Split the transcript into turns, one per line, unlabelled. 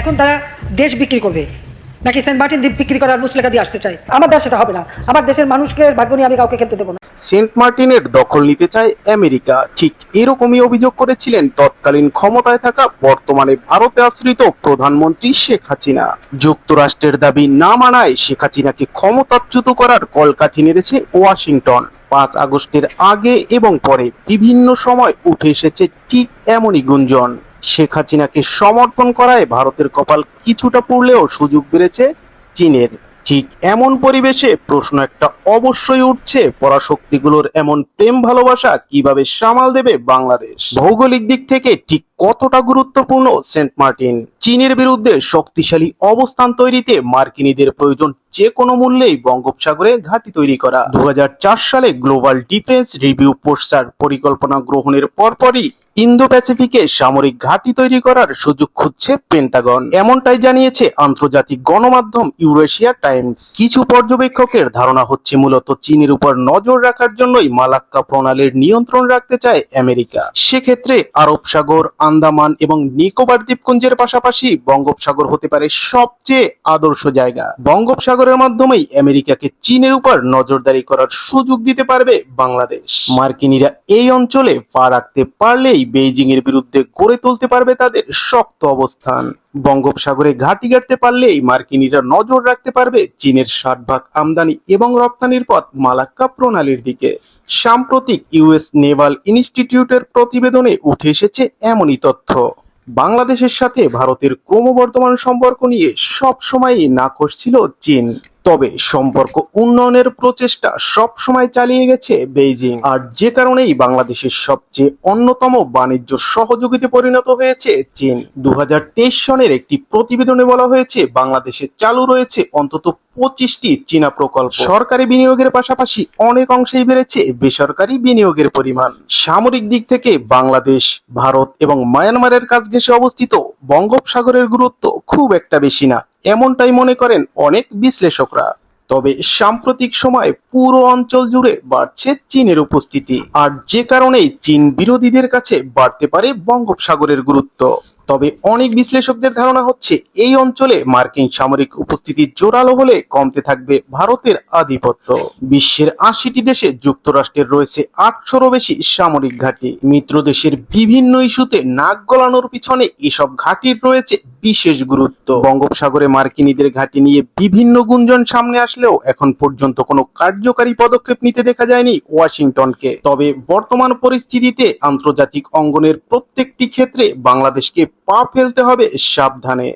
এখন তারা দেশ বিক্রি করবে। নাকি সেন্ট মার্টিন দ্বীপ বিক্রি করার মুসলেখা দিয়ে আসতে চায়? আমার দেশ সেটা হবে না। আমার দেশের মানুষকে ভাগ্য নিয়ে আমি কাউকে খেলতে দেবো না।
সেন্ট মার্টিনের দখল নিতে চায় আমেরিকা। ঠিক এরকমই অভিযোগ করেছিলেন তৎকালীন ক্ষমতায় থাকা বর্তমানে ভারতে আশ্রিত প্রধানমন্ত্রী শেখ হাসিনা। যুক্তরাষ্ট্রের দাবি না মানায় শেখ হাসিনাকে ক্ষমতাচ্যুত করার কলকাঠি নেড়েছে ওয়াশিংটন। পাঁচ আগস্টের আগে এবং পরে বিভিন্ন সময় উঠে এসেছে ঠিক এমনই গুঞ্জন। শেখ হাসিনাকে সমর্থন করায় ভারতের কপাল কিছুটা পড়লেও সুযোগ বেড়েছে চীনের। ঠিক এমন পরিবেশে প্রশ্ন একটা অবশ্যই উঠছে, পরাশক্তিগুলোর এমন প্রেম ভালোবাসা কীভাবে সামাল দেবে বাংলাদেশ? ভৌগোলিক দিক থেকে ঠিক কতটা গুরুত্বপূর্ণ সেন্ট মার্টিন? চীনের বিরুদ্ধে শক্তিশালী অবস্থান তৈরিতে মার্কিনীদের প্রয়োজন যে কোনো মূল্যেই বঙ্গোপসাগরে ঘাঁটি তৈরি করা। দু হাজার চার সালে গ্লোবাল ডিফেন্স রিভিউ পোস্টার পরিকল্পনা গ্রহণের পরপরই ইন্দো প্যাসিফিকে সামরিক ঘাঁটি তৈরি করার সুযোগ খুঁজছে পেন্টাগন। এমনটাই জানিয়েছে আন্তর্জাতিক গণমাধ্যম ইউরেশিয়া টাইমস। কিছু পর্যবেক্ষকের ধারণা হচ্ছে মূলত চীনের উপর নজর রাখার জন্যই মালাক্কা প্রণালীর নিয়ন্ত্রণ রাখতে চায় আমেরিকা। সেক্ষেত্রে আরব সাগর, আন্দামান এবং নিকোবর দ্বীপপুঞ্জের পাশাপাশি বঙ্গোপসাগর হতে পারে সবচেয়ে আদর্শ জায়গা। বঙ্গোপসাগরের মাধ্যমেই আমেরিকাকে চীনের উপর নজরদারি করার সুযোগ দিতে পারবে বাংলাদেশ। মার্কিনীরা এই অঞ্চলে পা রাখতে পারলেই বেইজিং এর বিরুদ্ধে গড়ে তুলতে পারবে তাদের শক্ত অবস্থান। বঙ্গোপসাগরে ঘাঁটি গাড়তে পারলেই মার্কিনীরা নজর রাখতে পারবে চীনের ষাট ভাগ আমদানি এবং রপ্তানির পথ মালাক্কা প্রণালীর দিকে। সাম্প্রতিক ইউএস নেভাল ইনস্টিটিউটের প্রতিবেদনে উঠে এসেছে এমনই তথ্য। বাংলাদেশের সাথে ভারতের ক্রমবর্ধমান সম্পর্ক নিয়ে সবসময়ই নাকশ ছিল চীন। তবে সম্পর্ক উন্নয়নের প্রচেষ্টা সব সময় চালিয়ে গেছে বেইজিং। আর যে কারণেই বাংলাদেশের সবচেয়ে অন্যতম বাণিজ্য সহযোগীতে পরিণত হয়েছে চীন। দু সনের একটি প্রতিবেদনে বলা হয়েছে, বাংলাদেশে চালু রয়েছে অন্তত পঁচিশটি চীনা প্রকল্প। সরকারি বিনিয়োগের পাশাপাশি অনেক অংশেই বেড়েছে বেসরকারি বিনিয়োগের পরিমাণ। সামরিক দিক থেকে বাংলাদেশ, ভারত এবং মায়ানমারের কাছ ঘেঁষে অবস্থিত বঙ্গোপসাগরের গুরুত্ব খুব একটা বেশি না। এমনটাই মনে করেন অনেক বিশ্লেষকরা। তবে সাম্প্রতিক সময়ে পুরো অঞ্চল জুড়ে বাড়ছে চীনের উপস্থিতি। আর যে কারণেই চীন বিরোধীদের কাছে বাড়তে পারে বঙ্গোপসাগরের গুরুত্ব। তবে অনেক বিশ্লেষকদের ধারণা হচ্ছে, এই অঞ্চলে মার্কিন সামরিক উপস্থিতি জোরালো হলে কমতে থাকবে ভারতের আধিপত্য। বিশ্বের আশিটি দেশে যুক্তরাষ্ট্রের রয়েছে আটশোরও বেশি সামরিক ঘাঁটি। মিত্র দেশের বিভিন্ন ইস্যুতে নাক গলানোর পিছনে এসব ঘাঁটির রয়েছে বিশেষ গুরুত্ব। বঙ্গোপসাগরে মার্কিনীদের ঘাঁটি নিয়ে বিভিন্ন গুঞ্জন সামনে আসলেও এখন পর্যন্ত কোনো কার্যকারী পদক্ষেপ নিতে দেখা যায়নি ওয়াশিংটনকে। তবে বর্তমান পরিস্থিতিতে আন্তর্জাতিক অঙ্গনের প্রত্যেকটি ক্ষেত্রে বাংলাদেশকে পা ফেলতে হবে সাবধানে।